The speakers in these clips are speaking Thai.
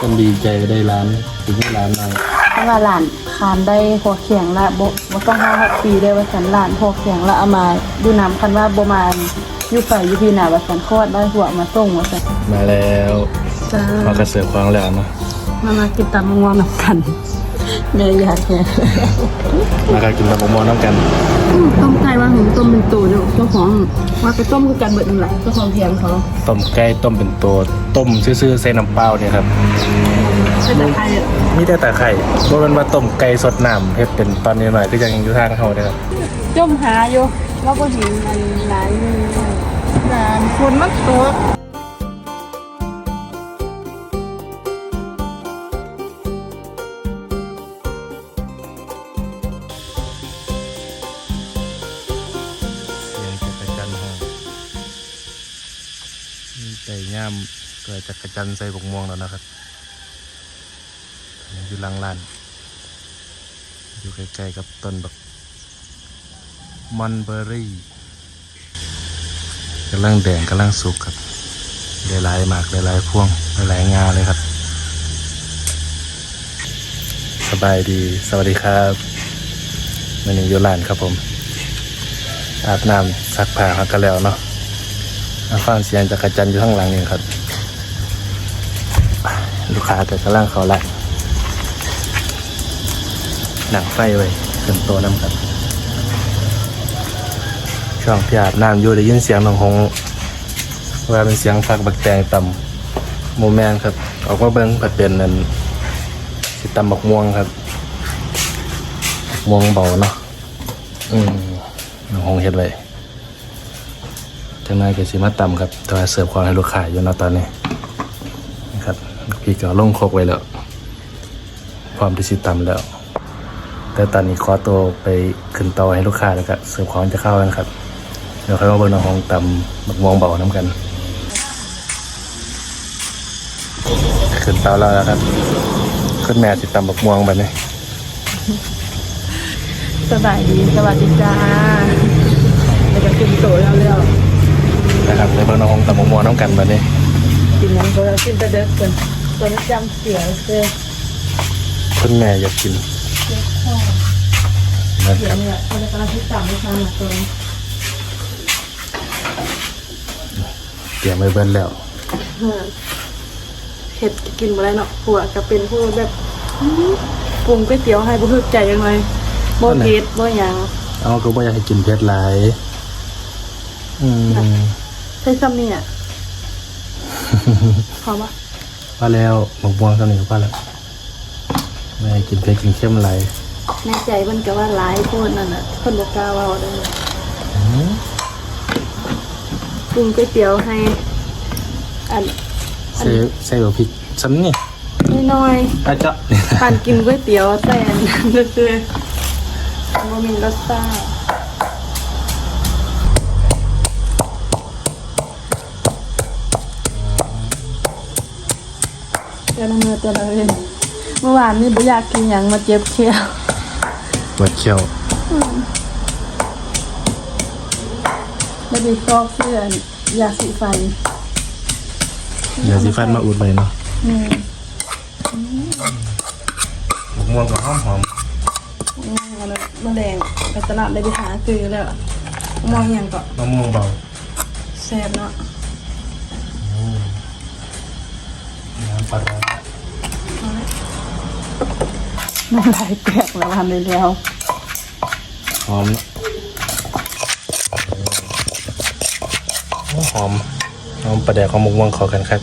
คนดีใจได้ร้านถึงที่ร้านมาเพราะว่าหลานคานได้พอเขียงละบ่บ่ต้องห้าหกปีได้ว่าสันหลานพอเขียงละเอามาดูน้ำคันว่าบ่มาอยู่ไฟอยู่พี่น่ะว่าสันคลอดได้หัวมาส่งว่าสันมาแล้วจ้าพอกระเสือกควางแล้วเนาะ มามากินตำมะม่วงน้ำกัน แม่อยากเนี่ยมาก็กินตำบักม่วงน้ำกันต้มไก่ว่าหืมต้มเป็นตัวเนาะเจ้าของว่าไปต้มคือกันเบิดนั่นแหละเจ้าของเพียงเขาต้มไก่ต้มเป็นตัวต้มซื่อๆใส่น้ำเปล่าเนี่ยครับใช่แต่ไทยมีแต่แต่ไข่บ่แมันว่าต้มไก่สดน้ำเฮ็ดเป็นตอนนี้หน่อยก็ยังอยู่ทางเขาเด้อครับจมหาอยู่ว่าบ่เห็นมันหลายมือหลานคนมันตัว จักรจันทร์ใส่บกม่วงแล้วนะครับอยู่หลังร้าน อยู่ใกล้ๆกับต้นบักมันเบอร์รี่กำลังแดงกำลังสุกครับหลายๆหมากหลายๆพวงหลายงาเลยครับ สบายดี สวัสดีครับมันยังอยู่ร้านครับผม อาบน้ำซักผ้าครับกันแล้วเนาะฟังเสียงจักรจันอยู่ข้างหลังนี่ครับ ลูกค้าแต่กำลังเขาละหนังไฟไว้ขึ้นโตะน้ำครับ ช่วงที่อาบน้ำอยู่ได้ยินเสียงน้องหงว่าเป็นเสียงฟักบักแตงต่ำโมแมนครับออกมาเบิ้งผัดเป็นนั่นสิตำบักม่วงครับม่วงเบาเนาะอืมน้องหงเฮ็ดไว้จังนายก็สิมาตำครับแต่ว่าเสิร์ฟของให้ลูกค้าอยู่นะตอนนี้ พี่ก็ลงโคกไว้แล้วพร้อมที่สิตำแล้ว แต่ตอนนี้ขอตัวไปขึ้นเตาให้ลูกค้าแล้วก็เสิร์ฟของจะเข้ากันครับเดี๋ยวค่อยมาเบิ่งน้องหงตำบักม่วงเบาน้ำกัน ขึ้นเตาแล้วนะครับขึ้นแม่สิตำบักม่วงแบบนี้สบายดีสวัสดีจ้าแล้วก็กินโตแล้วแล้วนะครับเดี๋ยวเบิ่งน้องหงตำบักม่วงน้ำกันแบบนี้ กินนั้นก็กินแต่เด็กเกินตอนนี้จำเสียเสียคุณแม่อยากกินนะเสีคยรับเนี่ยมันกำลังที่จำไม่ทันหนักเลยเตรียมไว้เบิ่นแล้วเห็ดกินมาได้เนาะผัวก็เป็นผู้แบบอื้อปรุงก๋วยเตี๋ยวให้บ่ฮึกใจยังไงบ่เผ็ดบ่หยังเอาก็บ่อยากให้กินเผ็ดหลายอืมใช่ซ้ำนี่อะ พอปะว่าแล้วหมกม่วงเท่านี้ก็พอแล้วไม่ให้กินเผ็ดกินเข้มหลายแน่ใจเพิ่นก็ว่าหลายคนนั่นน่ะเพิ่นบ่กล้าเว้าได้ปรุงก๋วยเตี๋ยวให้ อันใส่ใส่หัวพริกซ้ำนี่น้อยอาเจาะๆปั่นกินก๋วยเตี๋ยวแต่อันนั้นก็คือบ่มีรสชาติ แต่ละมื้อแต่ละเว้นเมื่อวานนี่บ่อยากกินหยังมาเจ็บเคี้ยวบดเคี้ยวแล้วมีฟอกเสื้อยาสีฟันเดี๋ยวสิฟันมาอุดไปเนาะอืมหมกม่วงกับหอมหอมอืมอันนั้นมะแรงไปตลาดได้ไปหาซื้อแล้วมองอย่างก็มะม่วงเบาแซ่บเนาะน้ำปลาร้า น้ำลายแตกแล้วทำได้แล้ว หอมเนาะโอ้หอมหอมปลาแดกของหมกม่วงเข้ากันครับ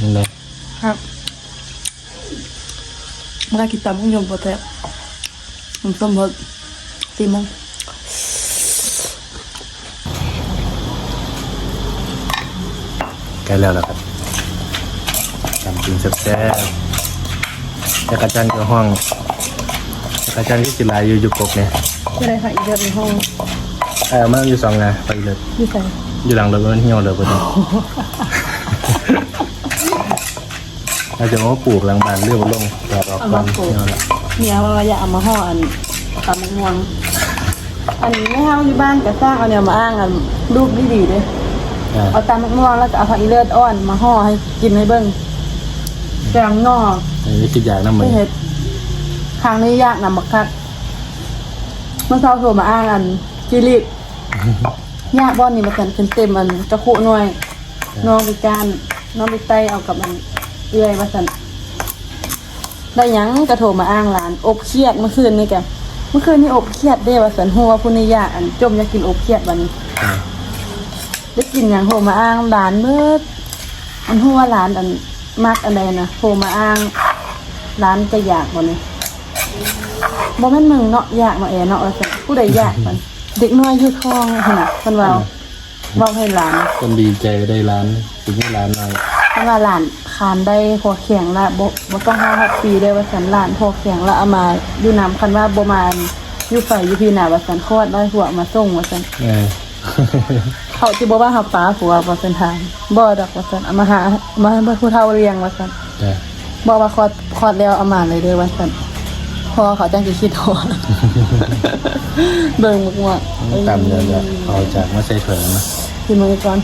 นี่เลยครับเมื่อกี้ตำกุ้งยมโปรแทบผมต้มรสตีมงใกล้แล้วล่ะครับ ทำกินแซ่บๆจักรจันทร์กับห้องจักรจันทร์ที่สิลายอยู่อยู่กบเนี่ยไม่ได้ค่ะอีกเดือนในห้องเออมันอยู่สองไงไปเลยยี่ใส่อยู่หลังเลยมันเหี่ยวเลยพอดีเราจะมาปลูกหลังบ้านเรียบลงแต่ออกความเหี่ยวละเนี่ยว่าอยากเอามาห่ออันตำมะม่วงอันนี้ไม่เฮาอยู่บ้านก็สร้างเอาเนี่ยมาอ้างอันรูปดีๆเลยอ่าเอาตามมะม่วงแล้วก็เอาผักอีเลือดอ่อนมาห่อให้กินให้เบิ่ง แกงนอกอันนี้คิดอย่างน้ำมันไม่เห็ดครั้งนี้ยากนำบักคักเมื่อเช้าโทรมาอ้างอันจิริยากบ่อนนี่มากันเต็มๆอันจะคุหน่อยน้องไปการน้องไปไตเอากับมันเอื้อยมาสั่นได้หยังกระโทรมาอ้างหลาน อบเครียดเมื่อคืนนี่แกเมื่อคืนนี่อบเครียดเด้ว่าสันหัวผู้นี้ยากอันจมอยากกินอบเครียดวันนี้อ่าได้กินอย่างโทรมาอ้างหลานเมื่ออันหัวหลานอัน มักอันใดนะโทรมาอ้าง ร้านจะอยากบ่เนี่ยบ่แม่นมึงเนาะอยากมาแอเนาะว่าซั่นผู้ใดอยากมัน เด็กน้อยอยู่ท้องหั่นน่ะเพิ่นเว้าเว้าให้หลานคนดีใจได้ร้านถึงให้ร้านหน่อยเพิ่นว่าหลานคานได้พอแข็งละบ่บ่ต้องหาฮอดปีได้ว่าซั่นหลานพอแข็งละเอามาอยู่นํคันว่าบ่มาอยู่ไฟอยู่พี่น่ะว่าซั่นคลอดได้หัวมาส่งว่าซั่นเออ เขาที่บอกว่าหับป้าผัวบอเป็นทางบ่ดอกว่าสันเอามาหาเอามาให้ผู้เฒ่าเรียงว่าสันจ้ะบอกว่าคลอดคลอดแล้วเอามาเลยเด้อว่าสันพอเขาจังสิคิดหัวเบิ่งมากๆตามเงินแล้วเอาจากมาใส่ถุงนะกินมือก่อน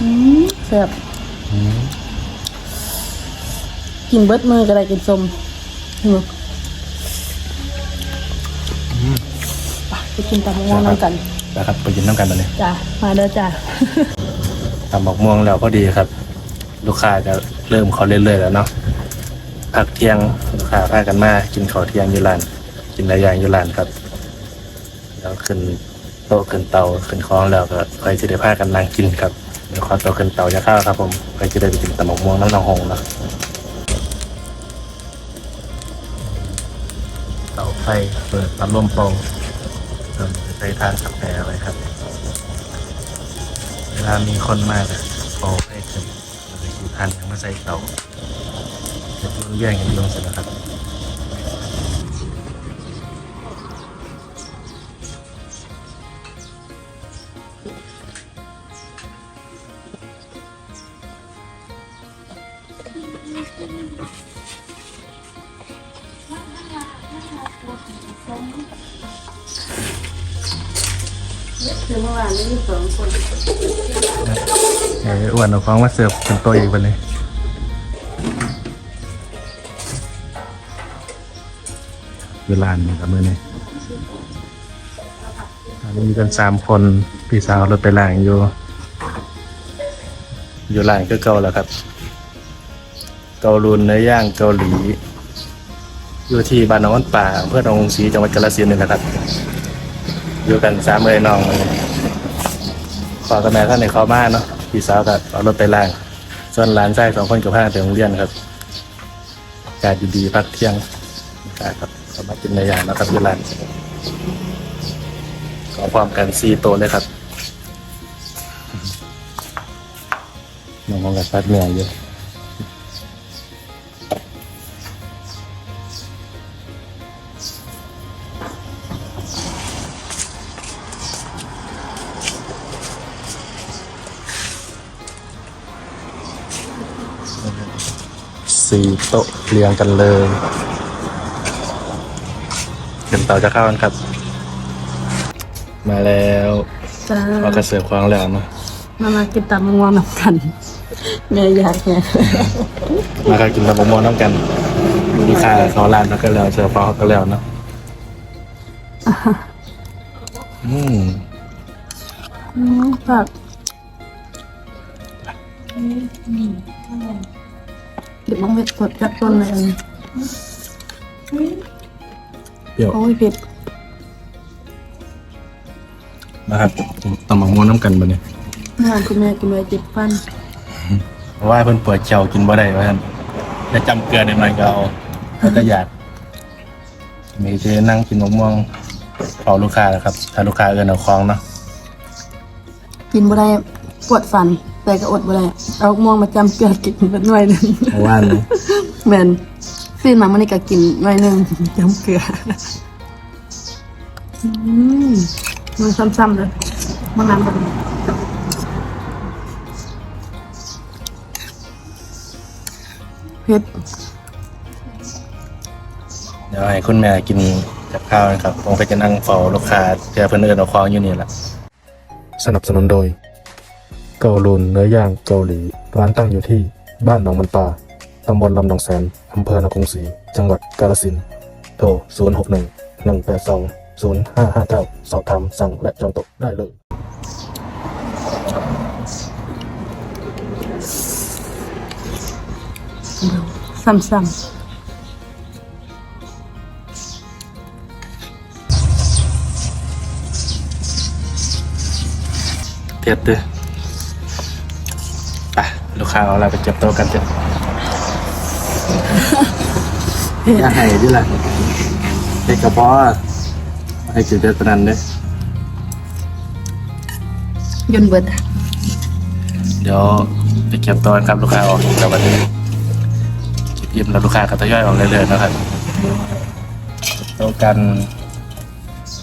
อืมแซ่บอืมกินเบิดมือก็ได้กินสมเห็นบ่ ไปไปกินตำม่วงน้ำกันนะครับไปกินน้ำกันตอนนี้จ้ามาเด้อจ้าตำบักม่วงแล้วพอดีครับ ลูกค้าจะเริ่มเขาเรื่อยๆแล้วเนาะพักเที่ยงลูกค้าพากันมากินข้าวเที่ยงอยู่ร้านกินหลายอย่างอยู่ร้านครับแล้วขึ้นโต๊ะขึ้นเตาขึ้นคล้องแล้วก็ค่อยจะได้พากันนั่งกินครับเดี๋ยวขอโต๊ะขึ้นเตาจะเข้าครับผมค่อยจะได้ไปกินตำบักม่วงน้ำนองหงเนาะเตาไฟเปิดพัดลมโป่ง เติมใส่ทานกาแฟไว้ครับ เวลามีคนมากอะพอให้ขึ้นเราจะคิดทันยังไมาใส่เตาจะต้องแย่งกันลงเสร็จแล้วครับ คือเมื่อวานนี้มีสองคนเอออ้วนเอาของมาเสิร์ฟเป็นตัวอีกไปเลยเวลานนี่ครับมือนี้อันนี้มีกันสามคน พี่สาวรถไปล่างอยู่ อยู่ล่างก็เก่าแล้วครับ เกาลุนเนื้อย่างเกาหลี อยู่ที่บ้านน้อนป่าอำเภอหนองศรีจังหวัดกาฬสินธุ์นี่นะครับ อยู่กันสามเลยน้องเลยขอกับแม่ท่านในเขามาเนาะพี่สาวก็เอารถไปล่าง ส่วนหลานชายสองคนกับพาไปโรงเรียนครับอากาศดีๆพักเที่ยงอากาศครับเขามากินในอย่างนะครับที่ร้านขอความกันซีโตเลยครับน้องมองกับซัดเมียอยู่ สี่โต๊ะเรียงกันเลยเดี๋ยวเตาจะเข้ากันครับ มาแล้วจ้าเราก็เสิร์ฟความแล้วเนาะมามากินตำม่วงน้ำกันแม่อยากไงมาก็กินตะบกมอนน้ำกันมีค่าเขาร้านแล้วก็แล้วเสิร์ฟเขาก็แล้วเนาะอืมอืมแบบ เก็บมังเม็ดสดจากต้นเลยเปรี้ยวโอ้ยเผ็ดนะครับตำบักม่วงน้ำกันบะเนี่ยงานคุณแม่คุณแม่เจ็บฟันเพราะว่าเพิ่นปวดเจียวกินบ่ได้ว่าท่านจะจำเกลือได้ไหมก็เอาเขาจะอยากมีจะนั่งกินมะม่วงเฝ้าลูกค้าแหล้วครับ ถ้าลูกค้าเอินเอาคลองเนาะกินบ่ได้ปวดฟัน แต่ก็อดบ่ได้เอาม่วงมาจำเกลือกินเป็นหน่วยหนึงเพราะว่านี่แม่นซีนมามันนี่ก็กินหน่อยหนึงจำเกลืออืมมันซ้ำๆเลยมันน้ำแบบนี้เผ็ดเดี๋ยวให้คุณแม่กินกับข้าวนะครับผมก็จะนั่งเฝ้าลูกค้าเจอเพิ่นเอินเอาคลองอยู่นี่แหละ สนับสนุนโดย เกาลูนเนื้อย่างเกาหลี ร้านตั้งอยู่ที่บ้านหนองมันปลาตำบลลำหนองแสน อำเภอนครศรี จังหวัดกาฬสินธุ์โทร 061 182 0559 สอบถามสั่งและจองโต๊ะได้เลยซ้ำเทียดด้วยไป ลูกค้าเอาอะไรไปเก็บโต๊ะกันเถอะอย่าให้ดิล่ะเด็กกระเพาะให้กินเด็ดปานนันเด้ๆยนเบิดเดี๋ยวไปเก็บโต๊ะกันครับลูกค้าออกจากวันนี้เก็บยิ้มแล้วลูกค้าก็ทยอยออกเรื่อยๆนะครับโต๊ะกัน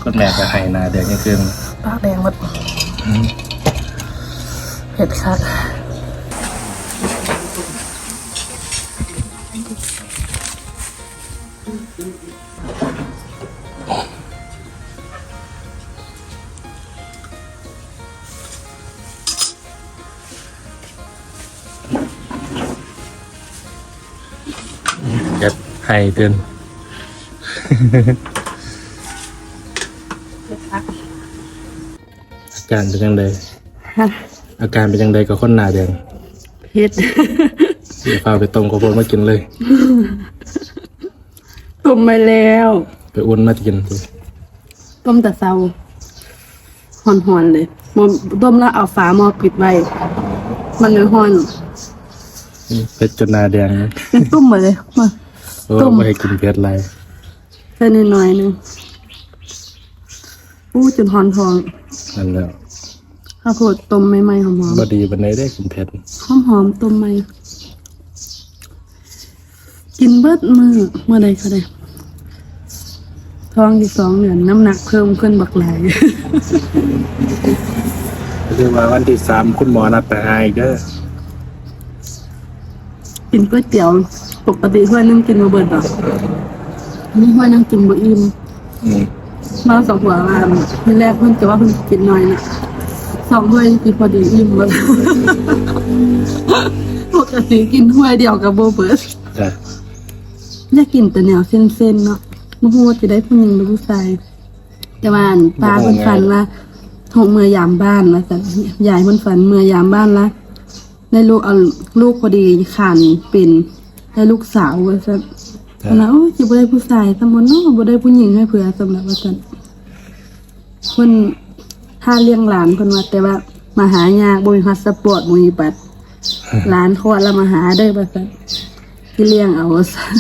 คุณแม่จะให้นาเดือนยังคืนปากแดงหมดเผ็ดคัก จะให้เดือนเผ็ดคักอาการเป็นยังไงฮะอาการเป็นยังไงกับคนหนาแดงเผ็ดเดี๋ยวพาไปต้มข้าวโพดมากินเลยต้มไปแล้ว ไปอ้วนมากินสิต้มแต่เซาหอนๆเลยหมอต้มแล้วเอาฝาหม้อปิดไว้ มันเลยหอนเพชรจนหนาแดงนะเป็นตุ้มหมดเลยมาโอ้ ต้มไม่ให้กินเพชรไรใส่หน่อยๆหนึงอู้จนหอนทองนั่นแหละข้าวโพดต้มใหม่ๆหอมบดีบันไดได้กินเพชรๆหอมๆต้มใหม่ กินเบิดมือเมื่อใดก็ได้ท้องที่สองเดือนน้ำหนักเพิ่มขึ้นบักหลาย คือว่าวันที่สามคุณหมอนัดไปหาอีกเด้อกินก๋วยเตี๋ยว ปกติถ้วยนึงกินมาเบิดหรอกอันนี่ถ้วยนึงกินบ่อิ่มอืมมาสองหัวมาทีแรกเพิ่นจะว่าเพิ่นกินน้อยนะสองถ้วยกินพอดีอิ่มหมดปกติกินถ้วยเดียวกับโบเบิร์ตจ้ะอยากกินแต่แนวเส้นๆเนาะไม่รู้ว่าจะได้ผู้หญิงหรือผู้ชายแต่ว่าอั่นป้าเพิ่นฝันว่าทงเมื่อยามบ้านแล้วแต่ยายเพิ่นฝันเมื่อยามบ้านละได้ลูกเอาลูกพอดีขานเป็น ได้ลูกสาวว่าซั่นจ้ะอันนั้นโอ้ยจะบ่ได้ผู้ชายสมมุติเนาะบ่ได้ผู้หญิงให้เผื่อสำหรับว่าซั่นเพิ่นถ้าเลี้ยงหลานเพิ่นว่าแต่ว่ามาหายากบ่มีพาสปอร์ตบ่มีบัตรหลานคลอดแล้วมาหาเด้อว่าซั่นที่เลี้ยงเอาว่าซั่น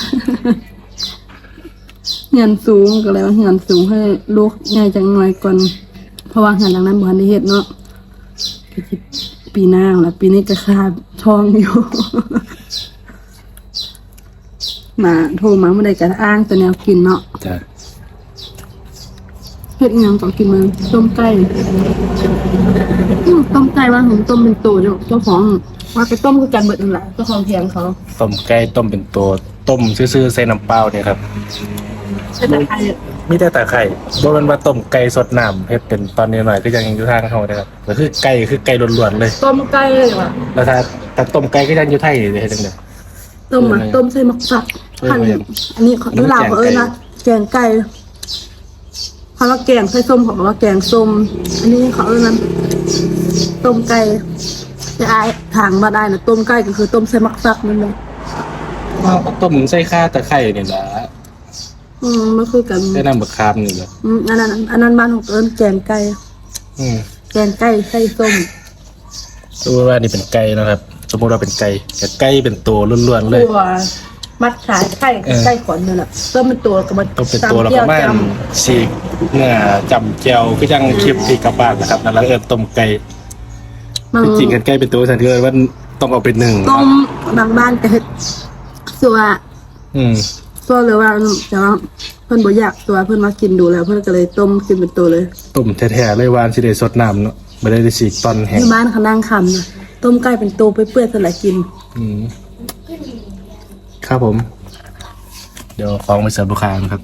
เงินสูงก็เลยว่าเงินสูงให้ลูกง่ายจังหน่อยก่อนเพราะว่าเงินหลังนั้นบ่ทันได้เฮ็ดเนาะก็สิปีหน้าแล้วปีนี้ก็คาดทองอยู่ มาโทรมาเมื่อใดก็อ้างแต่แนวกินเนาะจ้ะเฮ็ดอิหยังก็กินมันต้มไก่อืมต้มไก่ว่าผมต้มเป็นตัวเจ้าเจ้าของว่าไปต้มคือกันเบิดนั่นแหละเจ้าของเพียงเขาต้มไก่ต้มเป็นตัวต้มซื่อๆใส่น้ำเปล่าเนี่ยครับใช่แต่ไข่มีแต่ตาไข่บ่แมันว่าต้มไก่สดน้ำเฮ็ดเป็นตอนนี้หน่อยก็ยังอยู่ทางเขานะครับก็คือไก่คือไก่ล้วนๆเลย ต้มไก่เลยว่ะแล้วถ้าถ้าต้มไก่ก็ยังอยู่ไทยเลยเฮ็ดจังได๋ต้มอะต้มใส่หมักสัก เออหั่นเอออันนี้เขาเวลาเขาเอ้ยนะแกงไก่เขาว่าแกงใส่ส้มเขาบอกว่าแกงส้มอันนี้เขาเอ้ยนั้นต้มไก่จะอายทางมาได้นะต้มไก่ก็คือต้มใส่หมักสักนั่นเลยว่าต้มใส่ข้าตะไคร้นี่ล่ะอืมมันคือกันใส่น้ำมะขามนี่แหละอืมอันนั้นอันนั้นบ้านของเอิญแกงไก่อืมแกงไก่ไส้ส้มสมมติว่านี่เป็นไก่นะครับ สมมติว่าเป็นไก่แต่ไก่เป็นตัวล้วนๆเลยตัว มัดขายไก่เออไก่ขอนนั่นแหละต้มเป็นตัวกับมันต้องเป็นตัวแล้วก็มาฉีกเนื้อจำแจวก็ยังคลิปที่กลับบ้านนะครับนั่นแหละเอิ้นต้มไก่มันจริงๆกันไก่เป็นตัวสันเกิดว่าต้องเอาเป็นหนึ่งต้มบางบ้านก็เฮ็ดสัวอืมสัวเลยว่าแต่ว่าเพิ่นบ่อยากตัวเพิ่นมากินดูแล้ว เพิ่นก็เลยต้มกินเป็นตัวเลยต้มแท้ๆเลยวานสิได้สดน้ำเนาะไม่ได้ได้ฉีกตอนแห้งที่บ้านเขานั่งคำนะต้มไก่เป็นตัวไปเปื่อยๆสละกิน อืม ครับผม เดี๋ยวของไปเสิร์ฟลูกค้านะครับ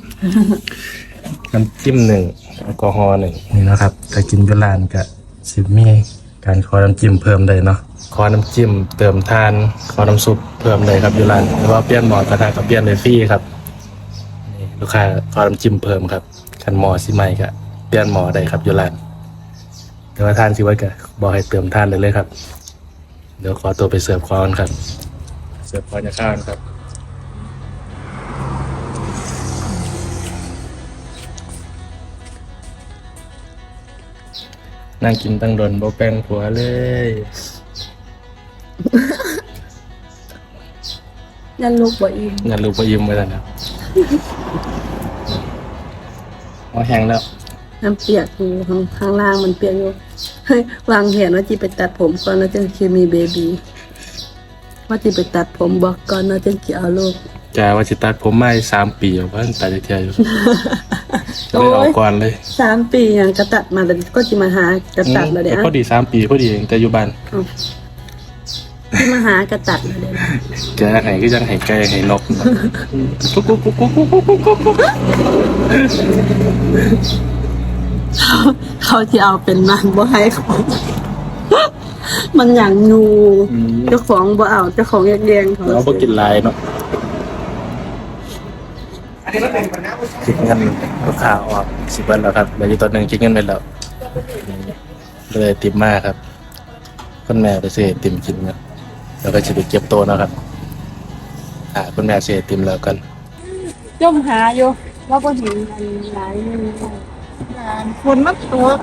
น้ำจิ้มหนึ่งแอลกอฮอล์หนึ่งนี่นะครับถ้ากินอยูรานก็สิมีการขอน้ำจิ้มเพิ่มได้เนาะขอน้ำจิ้มเติมทานขอน้ำซุปเพิ่มได้ครับอยู่ร้านหรือว่าเปลี่ยนหมอกระทะก็เปลี่ยนได้ฟรีครับนี่ลูกค้าขอน้ำจิ้มเพิ่มครับคันหมอสิใหม่ก็เปลี่ยนหมอได้ครับอยู่ร้านแต่ว่าทานสิไว้ก็บอกให้เติมทานเลยเลยครับ เดี๋ยวขอตัวไปเสิร์ฟก่อนครับ เสิร์ฟก่อนจะข้าวนะครับ นั่งกินตั้งโดนโบแปลงผัวเลยยันลูกบ่อิ่มงานลูกไปยิ้มไปแล้วนะเอาแห้งแล้วน้ำเปียกอยู่ข้างข้างล่างมันเปียกอยู่เฮ้ยวางแผนว่าจีไปตัดผมก่อนแล้วจะเคมีเบบีว่าจีไปตัดผมบอกก่อนแล้วจะจะเอาลูก แกว่าจิตัดผมไม่สามปีแล้วว่าตัดเทียอยู่จะได้ออกก่อนเลยสามปียังกระตัดมาแล้วก็จะมาหากระตัดแล้วเดี๋ยวพอดีสามปีพอดีเองแต่อยู่บ้านที่มาหากระตัดแล้วเดี๋ยวแกไห้ก็ยังไห้ไก่ไห้นกกุ๊กกุ๊กกุ๊กกุ๊กกุ๊กกุ๊กกุ๊กกุ๊กกุ๊กเขาที่เอาเป็นมันบ่ให้เขามันอย่างงูเจ้าของบ่เอาเจ้าของแยกแยงเขาเราบ่กินลายเนาะ คิดเงินลูกค้าออกสิบวันแล้วครับเหลืออยู่ตัวหนึ่งคิดเงินไปแล้วเลยติมมากครับคุณแม่ไปซื้อไอติมกินครับแล้วก็จะไปเก็บโตะเนาะครับอ่าคุณแม่ซื้อไอติมแล้วกันย่อมหาอยู่ว่าบ่เห็นอันหลายมือฝนมันตก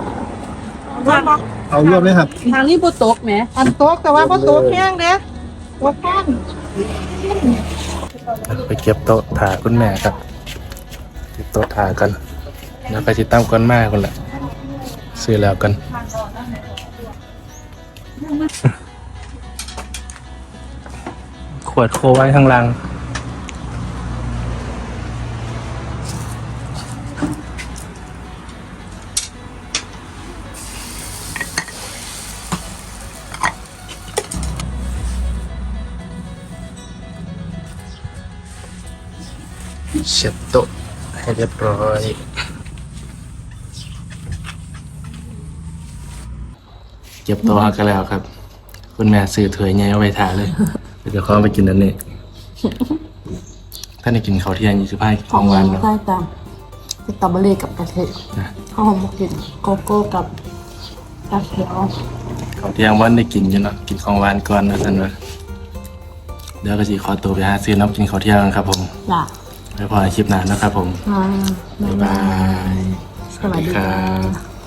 ว่าบอกเอารวบเลยครับทางนี้บ่ตกแหมอันตกแต่ว่าพอตกแห้งเด้ตกข้างไปเก็บโต๊ะถาคุณแม่ครับ เก็บโต๊ะถากันแล้วไปติดตามกันมากคนละซื้อแล้วกันขวดโคไว้ข้างล่างเช็ดโต๊ะ ให้เรียบร้อยเก็บโต๊ะกันแล้วครับ คุณแม่ซื้อถ้วยใหญ่เอาไว้ทาเลยเดี๋ยวเขาเอาไปกินนั่นนี่ท่านได้กินข้าวเที่ยงยี่สิบห้าของหวานเนาะ ใช่ตามสตรอเบอรี่กับกะทิข้าวหอมกินโกโก้กับกาเขียวข้าวเที่ยงวันได้กินอยู่เนาะกินของหวานก่อนนะท่านว่าเดี๋ยวก็สิขอตัวไปหาซื้อน้ำกินข้าวเที่ยงกันครับผมจ้ะไว้พอในคลิปหน้านะครับผมอ่าบ๊ายบาย สวัสดีค่ะบ